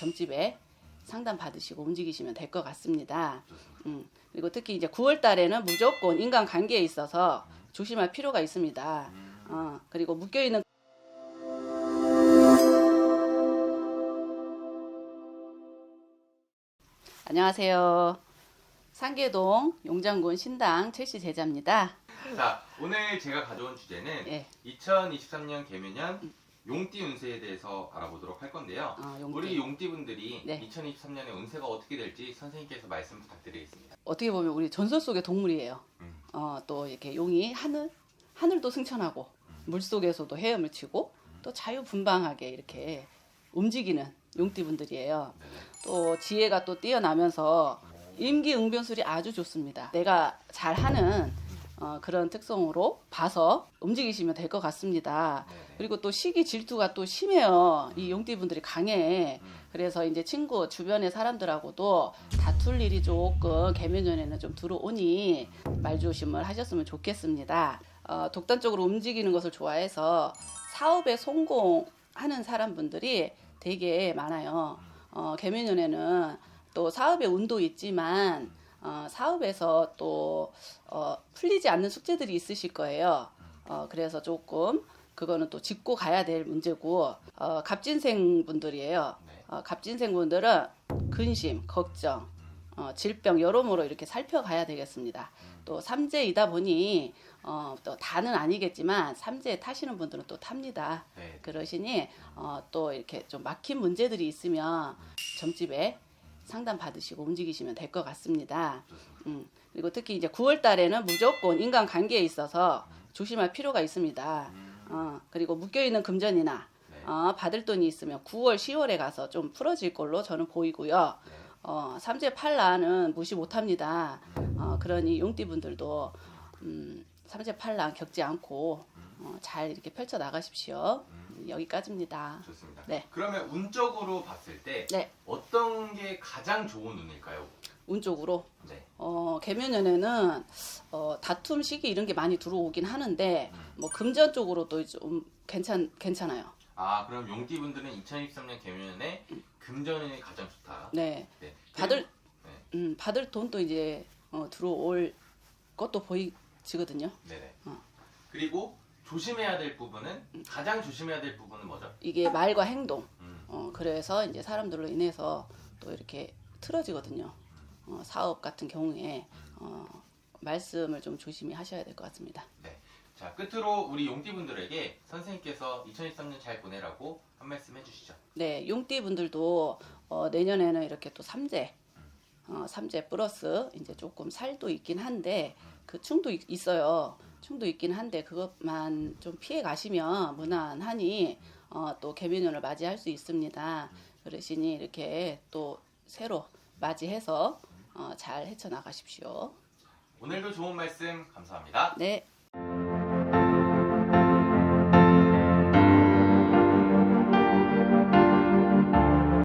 점집에 상담 받으시고 움직이시면 될 것 같습니다. 음, 그리고 특히 이제 9월 달에는 무조건 인간 관계에 있어서 조심할 필요가 있습니다. 음, 어, 그리고 묶여 있는 안녕하세요. 상계동 용장군 신당 최씨 제자입니다. 자, 오늘 제가 가져온 주제는 예, 2023년 개묘년 용띠 운세에 대해서 알아보도록 할 건데요. 어, 용띠. 우리 용띠분들이 네. 2023년에 운세가 어떻게 될지 선생님께서 말씀 부탁드리겠습니다. 어떻게 보면 우리 전설 속의 동물이에요. 음. 어, 또 이렇게 용이 하늘 하늘도 승천하고 물 속에서도 헤엄을 치고 또 자유분방하게 이렇게 움직이는 용띠분들이에요. 네. 또 지혜가 또 뛰어나면서 임기응변술이 아주 좋습니다. 내가 잘하는 어, 그런 특성으로 봐서 움직이시면 될 것 같습니다. 네. 그리고 또 시기 질투가 또 심해요. 이 용띠분들이 강해. 음. 그래서 이제 친구 주변의 사람들하고도 다툴 일이 조금 개면전에는 좀 들어오니 말조심을 하셨으면 좋겠습니다. 어, 독단적으로 움직이는 것을 좋아해서 사업에 성공하는 사람분들이 되게 많아요. 어, 개면연에는 또 사업의 운도 있지만 어, 사업에서 또 어, 풀리지 않는 숙제들이 있으실 거예요. 어, 그래서 조금 그거는 또 짚고 가야 될 문제고 어, 갑진생 분들이에요. 네. 어, 갑진생 분들은 근심, 걱정, 어, 질병 여러모로 이렇게 살펴가야 되겠습니다. 또 삼재이다 보니 어, 또 다는 아니겠지만 삼재 타시는 분들은 또 탑니다. 네. 그러시니 어, 또 이렇게 좀 막힌 문제들이 있으면 점집에 상담 받으시고 움직이시면 될 것 같습니다. 음, 그리고 특히 이제 9월 달에는 무조건 인간 관계에 있어서 조심할 필요가 있습니다. 음, 어, 그리고 묶여 있는 금전이나 네. 어, 받을 돈이 있으면 9월, 10월에 가서 좀 풀어질 걸로 저는 보이고요. 네. 어, 삼재 팔라는 무시 못합니다. 어, 그러니 용띠분들도 음, 삼재 팔라 겪지 않고 어, 잘 이렇게 펼쳐 나가십시오. 여기까지입니다. 좋습니다. 네. 그러면 운적으로 봤을 때 네. 어떤 게 가장 좋은 운일까요? 운 쪽으로 네. 어, 개면연에는 어, 다툼 시기 이런 게 많이 들어오긴 하는데 음. 뭐 금전 쪽으로도 좀 괜찮 괜찮아요. 아, 그럼 용띠분들은 2023년 개묘년에 금전운이 가장 좋다. 네. 네. 받을 네. 음, 받을 돈도 이제 어, 들어올 것도 보이지거든요. 네네. 어. 그리고 조심해야 될 부분은 가장 조심해야 될 부분은 뭐죠? 이게 말과 행동. 음, 어, 그래서 이제 사람들로 인해서 또 이렇게 틀어지거든요. 어, 사업 같은 경우에 어, 말씀을 좀 조심히 하셔야 될 것 같습니다. 네. 자 끝으로 우리 용띠분들에게 선생님께서 2023년 잘 보내라고 한 말씀 해주시죠. 네, 용띠 분들도 어, 내년에는 이렇게 또 삼재, 어, 삼재 플러스 이제 조금 살도 있긴 한데 그 충도 있- 있어요. 충도 있긴 한데 그것만 좀 피해 가시면 무난하니 어, 또 개면연을 맞이할 수 있습니다. 그러시니 이렇게 또 새로 맞이해서 어, 잘 헤쳐 나가십시오. 오늘도 좋은 말씀 감사합니다. 네,